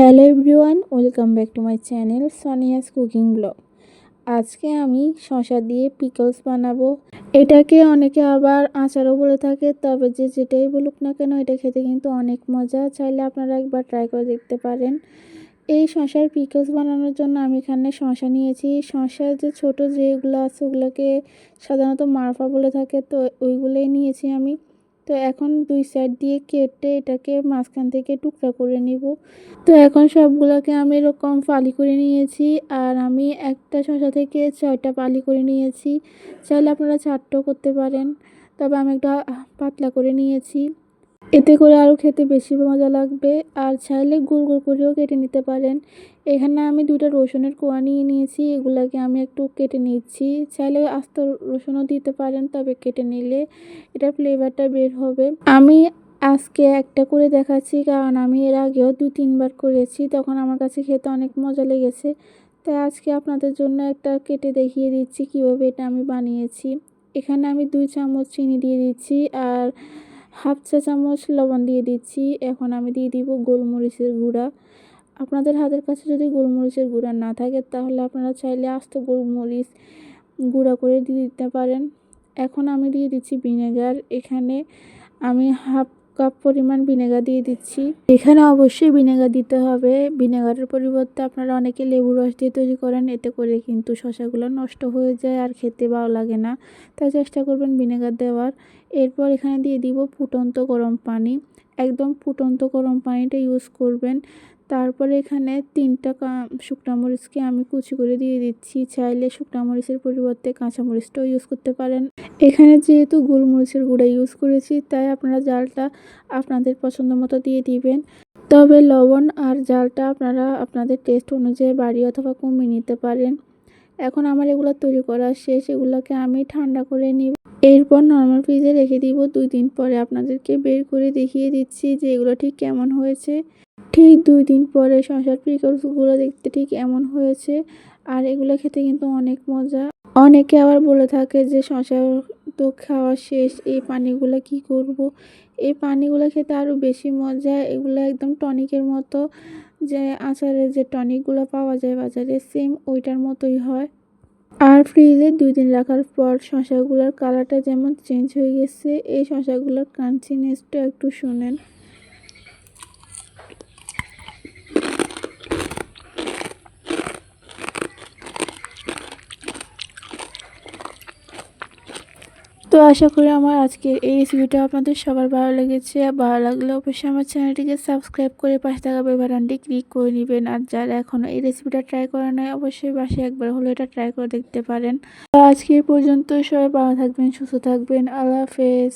Hello everyone, welcome back to my channel Sonia's cooking blog. আজকে আমি শশা দিয়ে পিকলস বানাবো। এটাকে অনেকে আবার আচারও বলে থাকে, তবে যে যেটাই বলুক না কেন, এটা খেতে কিন্তু অনেক মজা। চাইলে আপনারা একবার ট্রাই করে দেখতে পারেন। এই শশার পিকলস বানানোর জন্য আমি এখানে শশা নিয়েছি। শশার যে ছোট যেগুলো আছে, ওগুলোকে সাধারণত মারফা বলে থাকে, তো ওইগুলোই নিয়েছি আমি। তো এখন দুই সাইড দিয়ে কেটে এটাকে মাঝখান থেকে টুকরা করে নিব। তো এখন সবগুলোকে আমি এরকম ফালি করে নিয়েছি আর আমি একটা শশা থেকে ছয়টা পালি করে নিয়েছি। চাইলে আপনারা চারটেও করতে পারেন, তবে আমি একটা পাতলা করে নিয়েছি। এতে করে আরও খেতে বেশি মজা লাগবে। আর চাইলে গোল গোল করেও কেটে নিতে পারেন। এখানে আমি দুটো রসুনের কোয়া নিয়ে নিয়েছি, এগুলাকে আমি একটু কেটে নিচ্ছি। চাইলে আস্ত রসুনও দিতে পারেন, তবে কেটে নিলে এটার ফ্লেভারটা বের হবে। আমি আজকে একটা করে দেখাচ্ছি, কারণ আমি এর আগেও দু তিনবার করেছি, তখন আমার কাছে খেতে অনেক মজা লেগেছে। তাই আজকে আপনাদের জন্য একটা কেটে দেখিয়ে দিচ্ছি, কীভাবে এটা আমি বানিয়েছি। এখানে আমি দুই চামচ চিনি দিয়ে দিচ্ছি, আর হাফ চা চামচ লবণ দিয়ে দিচ্ছি। এখন আমি দিয়ে দিব গোলমরিচের গুঁড়া। আপনাদের হাতের কাছে যদি গোলমরিচের গুঁড়া না থাকে, তাহলে আপনারা চাইলে আস্ত গোলমরিচ গুঁড়া করে দিয়ে দিতে পারেন। এখন আমি দিয়ে দিচ্ছি ভিনেগার। এখানে আমি হাফ কাপ পরিমাণ ভিনেগার দিয়ে দিচ্ছি। এখানে অবশ্যই ভিনেগার দিতে হবে। ভিনেগারের পরিবর্তে আপনারা অনেকে লেবু রস দিয়ে তৈরি করেন। এতে করে কিন্তু শশাগুলো নষ্ট হয়ে যায় আর খেতে ভালো লাগে না। তাই চেষ্টা করবেন ভিনেগার দেওয়ার। এরপর এখানে দিয়ে দিব ফুটন্ত গরম পানি। একদম ফুটন্ত গরম পানিটা ইউজ করবেন। তারপরে এখানে তিনটা শুকনো মরিচকে আমি কুচি করে দিয়ে দিচ্ছি। চাইলে শুকনো মরিচের পরিবর্তে কাঁচা মরিচটাও ইউজ করতে পারেন। এখানে যেহেতু গোলমরিচের গুঁড়া ইউজ করেছি, তাই আপনারা জালটা আপনাদের পছন্দ মতো দিয়ে দিবেন। তবে লবণ আর জালটা আপনারা আপনাদের টেস্ট অনুযায়ী বাড়িয়ে অথবা কমিয়ে নিতে পারেন। এখন আমার এগুলো তৈরি করা শেষ। এগুলোকে আমি ঠান্ডা করে নিব। এরপর নর্মাল ফ্রিজে রেখে দিব দুই দিন পরে আপনাদেরকে বের করে দেখিয়ে দিচ্ছি যে এগুলো ঠিক কেমন হয়েছে। ঠিক দুই দিন পরে শশার পিকলসগুলো দেখতে ঠিক এমন হয়েছে। আর এগুলো খেতে কিন্তু অনেক মজা। অনেকে আবার বলে থাকে যে শশা তো খাওয়া শেষ, এই পানিগুলো কি করব। এই পানিগুলো খেতে আরও বেশি মজা। এগুলো একদম টনিকের মতো যে আচারের যে টনিকগুলো পাওয়া যায় বাজারে সেম ওইটার মতোই হয়। আর ফ্রিজে দুই দিন রাখার পর শশাগুলোর কালারটা যেমন চেঞ্জ হয়ে গেছে, এই শশাগুলোর ক্রাঞ্চিনেসটা একটু শুনেন। তো আশা করি আমার আজকে এই রেসিপিটা আপনাদের সবার ভালো লেগেছে। ভালো লাগলে অবশ্যই আমার চ্যানেলটিকে সাবস্ক্রাইব করে পাশে থাকা বেল ক্লিক করে নেবেন। আর যারা এখনও এই রেসিপিটা ট্রাই করা নয় অবশ্যই বাসে একবার হলে এটা ট্রাই করে দেখতে পারেন। তো আজকে পর্যন্ত সবাই ভালো থাকবেন, সুস্থ থাকবেন। আল্লাহ হাফেজ।